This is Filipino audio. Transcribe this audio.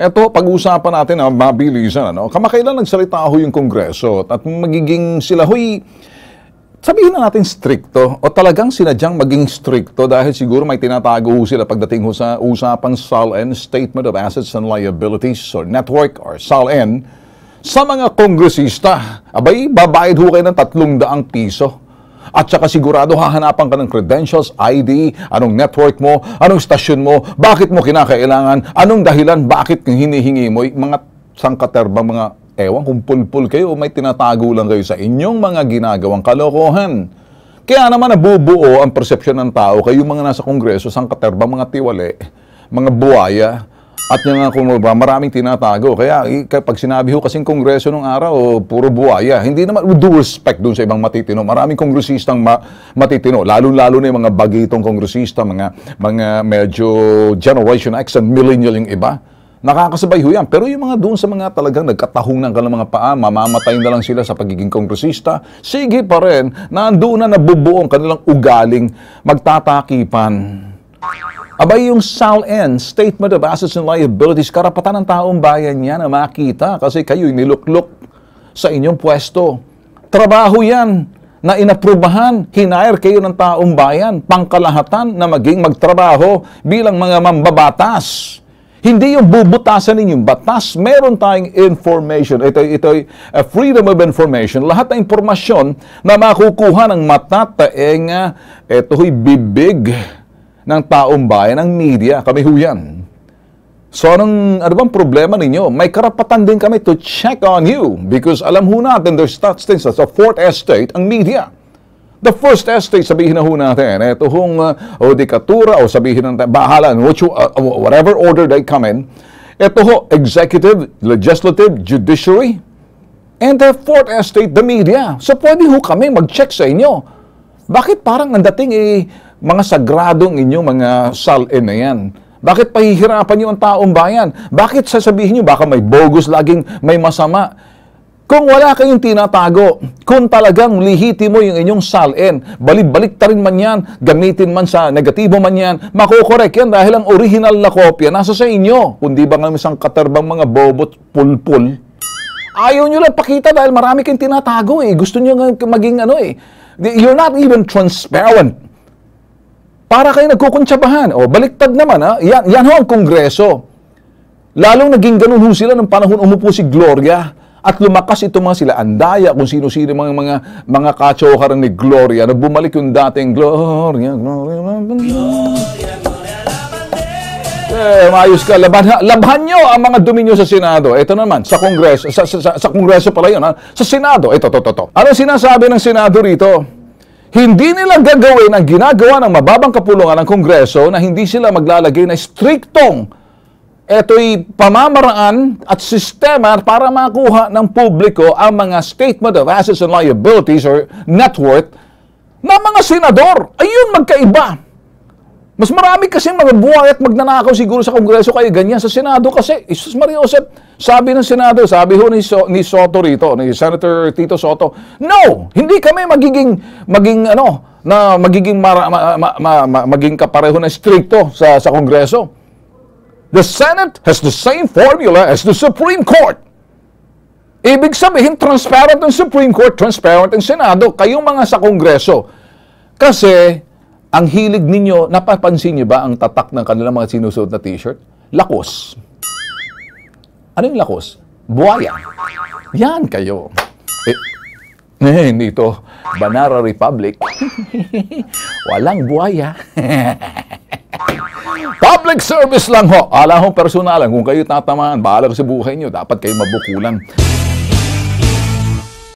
Eto, pag-usapan natin na mabilisan. Ano? Kamakailan nagsalita ho yung Kongreso at magiging sila ho'y sabihin na natin stricto o talagang sinadyang maging stricto dahil siguro may tinatago ho sila pagdating ho sa usapang SALN, Statement of Assets and Liabilities or Network or SALN sa mga kongresista. Abay, babayad ho kayo ng tatlong daang piso. At saka sigurado hahanapan ka ng credentials, ID, anong network mo, anong stasyon mo, bakit mo kinakailangan, anong dahilan, bakit hinihingi mo, mga sangkaterbang mga ewan kung pulpul kayo, may tinatago lang kayo sa inyong mga ginagawang kalokohan. Kaya naman nabubuo ang persepsyon ng tao, kayo mga nasa kongreso, sangkaterbang mga tiwali, mga buwaya, at yung nga kung maraming tinatago. Kaya pag sinabi ho kasing kongreso nung araw, puro buhaya. Hindi naman, with due respect dun sa ibang matitino. Maraming kongresistang ma- matitino. Lalo-lalo na yung mga bagitong kongresista, mga, mga medyo Generation X and Millennial yung iba. Nakakasabay ho yan. Pero yung mga doon sa mga talagang nagkatahong ng kanilang mga paa, mamamatay na lang sila sa pagiging kongresista, sige pa rin, nandoon na nabubuo ang kanilang ugaling magtatakipan. Abay yung SALN, Statement of Assets and Liabilities, karapatan ng taong bayan yan na makita kasi kayo niluklok sa inyong pwesto. Trabaho yan na inaprubahan, hinire kayo ng taong bayan, pangkalahatan na maging magtrabaho bilang mga mambabatas. Hindi yung bubutasan ninyong batas. Meron tayong information. Ito, ito uh, freedom of information. Lahat ng impormasyon na makukuha ng matataeng uh, ito ay bibig ng taong bayan, ng media, kami ho yan. So anong, ano bang problema ninyo? May karapatan din kami to check on you because alam ho natin there's such things as a fourth estate, ang media. The first estate, sabihin na ho natin, ito hong uh, odikatura o sabihin natin, bahala, which, uh, whatever order they come in, ito ho, executive, legislative, judiciary, and the fourth estate, the media. So pwede ho kami mag-check sa inyo. Bakit parang ang dating eh, mga sagradong inyong mga salin na yan? Bakit pahihirapan niyo ang taong bayan? Bakit sasabihin niyo baka may bogus laging may masama? Kung wala kayong tinatago, kung talagang lihiti mo yung inyong salin, balik-balik ta rin man yan, gamitin man sa negatibo man yan, makukorek yan dahil ang original na kopya nasa sa inyo. Kundi ba nga isang katerbang mga bobot pulpul? Ayaw nyo lang pakita dahil marami kayong tinatago eh. Gusto nyo maging ano eh. You're not even transparent. Para kayo nagkukuntsabahan. O, baliktad naman ha. Yan, yan ho ang kongreso. Lalong naging ganun ho sila ng panahon umupo si Gloria at lumakas ito mga sila andaya kung sino-sino mga mga mga kachokaran ni Gloria na bumalik yung dating Gloria, Gloria, Gloria. Eh, maayos ka. Laban, labhan nyo ang mga dumi nyo sa Senado. Ito naman, sa Kongreso. Sa, sa, sa, sa Kongreso pala yun, ha? Sa Senado. Ito, to, to, to. Ano sinasabi ng Senado rito? Hindi nila gagawin ang ginagawa ng mababang kapulungan ng Kongreso na hindi sila maglalagay na striktong ito'y pamamaraan at sistema para makuha ng publiko ang mga statement of assets and liabilities or net worth ng mga senador. Ayun, magkaiba. Mas marami kasi mga buhay at magnanakaw siguro sa Kongreso kaya ganyan. Sa Senado kasi, Isus Maria Josep, sabi ng Senado, sabi ho ni, so, ni Soto rito, ni Senator Tito Soto, no, hindi kami magiging, maging ano, na magiging, mara, ma, ma, ma, ma, maging kapareho na stricto sa, sa Kongreso. The Senate has the same formula as the Supreme Court. Ibig sabihin, transparent ang Supreme Court, transparent ang Senado, kayong mga sa Kongreso. Kasi, ang hilig ninyo, napapansin niyo ba ang tatak ng kanilang mga sinusuot na t-shirt? Lakos. Ano yung lakos? Buhaya. Yan kayo. Eh, eh hindi ito. Banara Republic. Walang buhaya. Public service lang ho. Alam ho, personalan. Kung kayo tatamaan, bahala sa buhay nyo. Dapat kayo mabukulan.